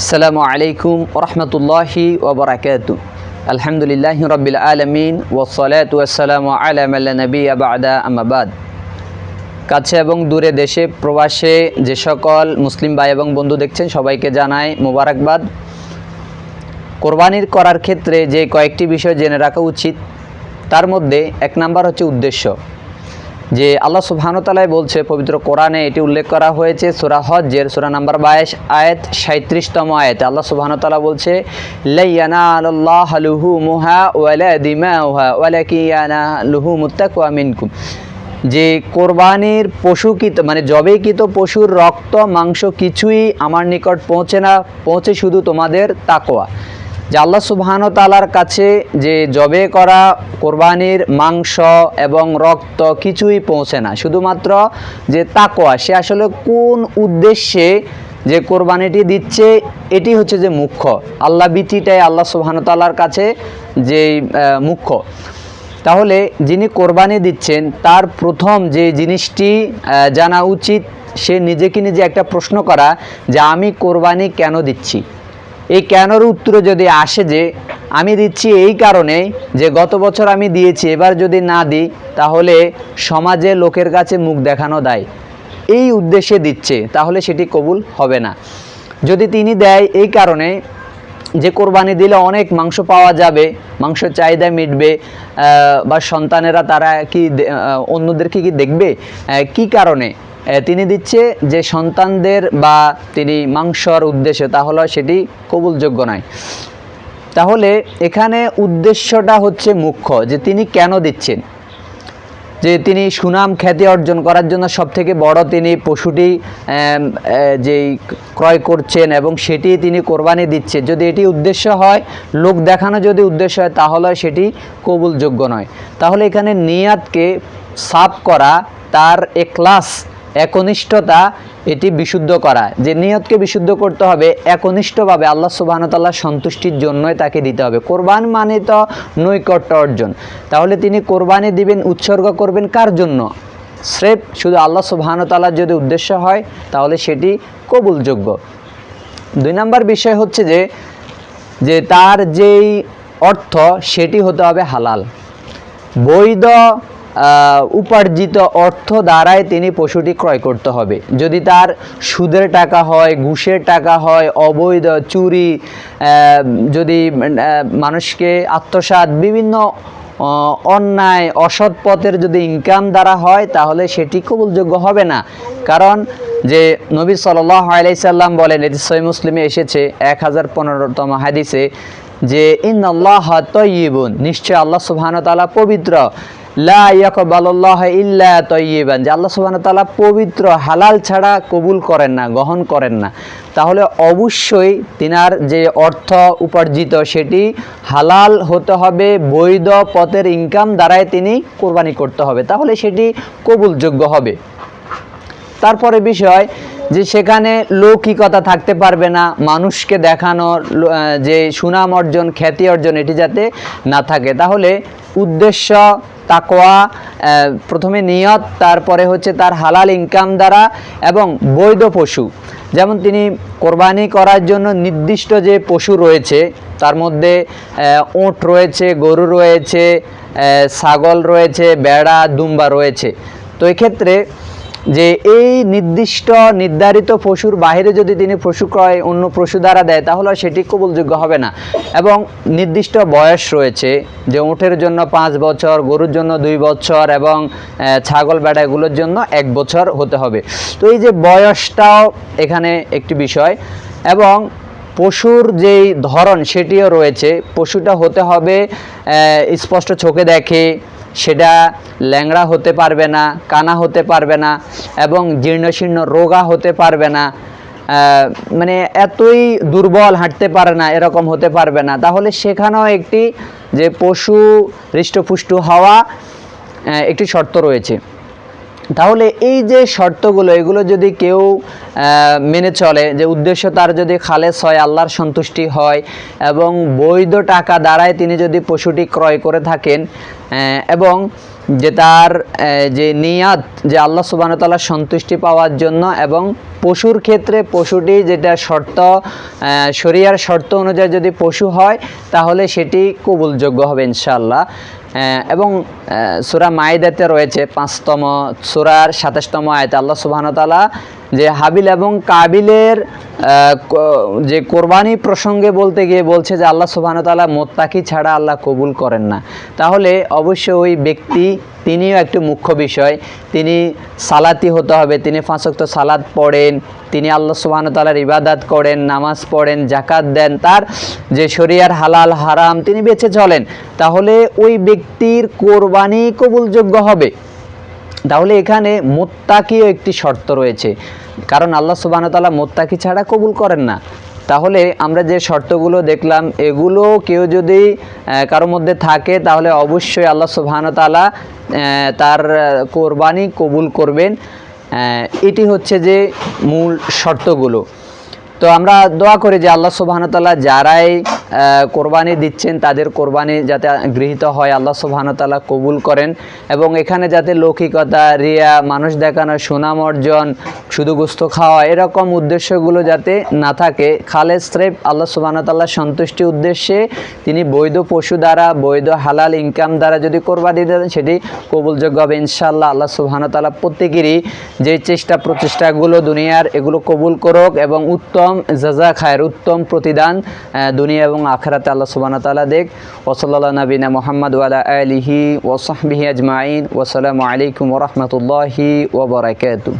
আসসালামু আলাইকুম রহমতুল্লাহি ওবরাকাত আলহামদুলিল্লাহ রবিল আলমিন ওসলাত ওয়াসালাম আলামাল্লা নবী আবাদা আমাবাদ কাছে এবং দূরে দেশে, প্রবাসে যে সকল মুসলিম ভাই এবং বন্ধু দেখছেন, সবাইকে জানাই মোবারকবাদ। কোরবানির করার ক্ষেত্রে যে কয়েকটি বিষয় জেনে রাখা উচিত, তার মধ্যে এক নাম্বার হচ্ছে উদ্দেশ্য। যে আল্লাহ সুবহানতালায় বলছে, পবিত্র কোরআনে এটি উল্লেখ করা হয়েছে, সুরা হজ্জের, সুরা নাম্বার বাইশ, আয়াত সাঁত্রিশতম আয়াত। আল্লাহ সুবহানতালা বলছে লুহু মুহা কিয়ানা লুহু যে কোরবানির পশুকৃত মানে জবেকৃত পশুর রক্ত, মাংস কিছুই আমার নিকট পৌঁছে না, পৌঁছে শুধু তোমাদের তাকোয়া যে আল্লাহ সুবহান তালার কাছে যে জবে করা কোরবানির মাংস এবং রক্ত কিছুই পৌঁছে না। শুধুমাত্র যে তাকোয়া সে আসলে কোন উদ্দেশ্যে যে কোরবানিটি দিচ্ছে, এটি হচ্ছে যে মুখ্য। আল্লাহ বিতিটাই আল্লাহ সুবহান তালার কাছে যে মুখ্য। তাহলে যিনি কোরবানি দিচ্ছেন, তার প্রথম যে জিনিসটি জানা উচিত, সে নিজেকে নিজে একটা প্রশ্ন করা যে আমি কোরবানি কেন দিচ্ছি? এই কেনর উত্তর যদি আসে যে, আমি দিচ্ছি এই কারণে যে গত বছর আমি দিয়েছি, এবার যদি না দিই, তাহলে সমাজে লোকের কাছে মুখ দেখানো দেয়। এই উদ্দেশ্যে দিচ্ছে, তাহলে সেটি কবুল হবে না। যদি তিনি দেয় এই কারণে যে কোরবানি দিলে অনেক মাংস পাওয়া যাবে মাংস চাহিদা মিটবে বা সন্তানেরা তারা কি অন্যদেরকে কি দেখবে? কি কারণে? তিনি দিচ্ছে যে সন্তানদের বা তিনি মাংসর উদ্দেশ্যে তাহলে সেটি কবুলযোগ্য নয়। তাহলে এখানে উদ্দেশ্যটা হচ্ছে মুখ্য, যে তিনি কেন দিচ্ছেন? যে তিনি সুনাম, খ্যাতি অর্জন করার জন্য সবথেকে বড় তিনি পশুটি যেই ক্রয় করছেন এবং সেটি তিনি কোরবানি দিচ্ছে যদি এটি উদ্দেশ্য হয়, লোক দেখানো যদি উদ্দেশ্য হয়, তাহলে সেটি কবুলযোগ্য নয়। তাহলে এখানে নিয়াতকে সাফ করা তার এক্লাস একনিষ্ঠতা এটি বিশুদ্ধ করা। যে নিয়তকে বিশুদ্ধ করতে হবে, একনিষ্ঠভাবে আল্লাহ সুবাহতাল্লাহ সন্তুষ্টির জন্যই তাকে দিতে হবে। কোরবান মানে তো নৈকট্য অর্জন। তাহলে তিনি কোরবানি দিবেন, উৎসর্গ করবেন কার জন্য? স্রেফ শুধু আল্লাহ সুবাহতাল্লাহর যদি উদ্দেশ্য হয়, তাহলে সেটি কবুলযোগ্য। দুই নম্বর বিষয় হচ্ছে যে যে তার যেই অর্থ, সেটি হতে হবে হালাল। বৈধ উপার্জিত অর্থ দ্বারাই তিনি পশুটি ক্রয় করতে হবে। যদি তার সুদের টাকা হয়, ঘুষের টাকা হয়, অবৈধ চুরি যদি মানুষকে আত্মসাৎ, বিভিন্ন অন্যায়, অসৎ পথের যদি ইনকাম দ্বারা হয়, তাহলে সেটি কবুলযোগ্য হবে না। কারণ যে নবী সাল্লাহ বলেন, এটি সই মুসলিমে এসেছে, এক হাজার পনেরোতম হাদিসে যে ইন তৈবুন নিশ্চয় আল্লাহ সুবহান তাআলা পবিত্র। ইল্লা যে আল্লাহ সুবহান তাআলা পবিত্র, হালাল ছাড়া কবুল করেন না, গ্রহণ করেন না। তাহলে অবশ্যই তিনার যে অর্থ উপার্জিত, সেটি হালাল হতে হবে, বৈধ পথের ইনকাম দ্বারাই তিনি কোরবানি করতে হবে। তাহলে সেটি কবুলযোগ্য হবে। তারপরে বিষয় যে সেখানে লৌকিকতা থাকতে পারবে না মানুষকে দেখানো লো- আহ, যে সুনাম অর্জন খ্যাতি অর্জন এটি যাতে না থাকে। তাহলে উদ্দেশ্য তাকোয়া প্রথমে নিয়ত তারপরে হচ্ছে তার হালাল ইনকাম দ্বারা এবং বৈধ পশু। যেমন তিনি কোরবানি করার জন্য নির্দিষ্ট যে পশু রয়েছে তার মধ্যে ওঁট রয়েছে গরু রয়েছে ছাগল রয়েছে বেড়া দুম্বা রয়েছে। তো এক্ষেত্রে যে এই নির্দিষ্ট, নির্ধারিত পশুর বাইরে যদি তিনি পশু ক্রয়, অন্য পশু দ্বারা দেয়, তাহলে সেটি কবুলযোগ্য হবে না। এবং নির্দিষ্ট বয়স রয়েছে যে উটের জন্য পাঁচ বছর, গরুর জন্য দুই বছর এবং ছাগল বেড়া এগুলোর জন্য এক বছর হতে হবে। তো এই যে বয়সটাও এখানে একটি বিষয়। এবং পশুর যেই ধরন, সেটিও রয়েছে। পশুটা হতে হবে স্পষ্ট চোখে দেখে সেটা ল্যাংড়া হতে পারবে না, কানা হতে পারবে না এবং জীর্ণশীর্ণ রোগা হতে পারবে না। মানে এতই দুর্বল হাঁটতে পারে না, এরকম হতে পারবে না। তাহলে সেখানেও একটি যে পশু হৃষ্টপুষ্ট হওয়া একটি শর্ত রয়েছে। তাহলে এই যে শর্তগুলো এগুলো যদি কেউ মেনে চলে যে উদ্দেশ্য তার যদি খালেস হয় আল্লাহর সন্তুষ্টি হয় এবং বৈধ টাকা দ্বারায় তিনি যদি পশুটি ক্রয় করে থাকেন এবং যে তার যে নিয়াত যে আল্লাহ সুবাহ তাল্লাহ সন্তুষ্টি পাওয়ার জন্য এবং পশুর ক্ষেত্রে পশুটি যেটা শর্ত শরিয়ার শর্ত অনুযায়ী যদি পশু হয় তাহলে সেটি কবুলযোগ্য হবে ইনশাআল্লাহ। আহ, এবং সুরা মাইদাতে রয়েছে পাঁচতম সুরার সাতাশতম আয়তে। আল্লাহ সুবাহতালা যে হাবিল এবং কাবিলের যে কোরবানি প্রসঙ্গে বলতে গিয়ে বলছে যে আল্লাহ সুবাহতালা মোত্তাকি ছাড়া আল্লাহ কবুল করেন না। তাহলে অবশ্য ওই ব্যক্তি, তিনিও একটি মুখ্য বিষয়। তিনি সালাতি হতে হবে, তিনি ফাঁসক্ত সালাদ পড়েন, তিনি আল্লাহ সুবাহন তালার ইবাদাত করেন, নামাজ পড়েন জাকাত দেন, তার যে শরিয়ার হালাল, হারাম তিনি বেঁচে চলেন। তাহলে ওই ব্যক্তির কোরবানি কবুলযোগ্য হবে। তাহলে এখানে মোত্তাকিও একটি শর্ত রয়েছে। কারণ আল্লাহ সুবাহ তালা মোত্তাকি ছাড়া কবুল করেন না। তাহলে আমরা যে শর্তগুলো দেখলাম, এগুলো কেউ যদি কারোর মধ্যে থাকে, তাহলে অবশ্যই আল্লাহ সুবাহান তালা তার কোরবানি কবুল করবেন। এটি হচ্ছে যে মূল শর্তগুলো। তো আমরা দোয়া করি যে আল্লাহ সুবাহতাল্লাহ যারাই কোরবানি দিচ্ছেন, তাদের কোরবানি যাতে গৃহীত হয়, আল্লাহ সুবাহতাল্লাহ কবুল করেন। এবং এখানে যাতে লৌকিকতা, রিয়া, মানুষ দেখানো সুনাম অর্জন, শুধু গুস্ত খাওয়া, এরকম উদ্দেশ্যগুলো যাতে না থাকে খালেদ স্রেফ আল্লাহ সুবাহতাল্লাহ সন্তুষ্টি উদ্দেশ্যে তিনি বৈধ পশু দ্বারা, বৈধ হালাল ইনকাম দ্বারা যদি কোরবানি দেন, সেটি কবুলযোগ্য হবে ইনশাল্লাহ আল্লাহ সুবাহতাল্লাহ প্রত্যেকেরই যে চেষ্টা প্রচেষ্টাগুলো দুনিয়ার, এগুলো কবুল করুক এবং উত্তম জাজা খায়ের উত্তম প্রতিদান দুনিয়া এবং আখরাতে আল্লাহ সুবাহ তালা দেখ ওসল্লা নবীনা মোহাম্মদ ওয়ালা আলিহি ওসাহবিহি আজমাইন। ওসালামু আলাইকুম ওরহমতুল্লাহি ওবরাকাতু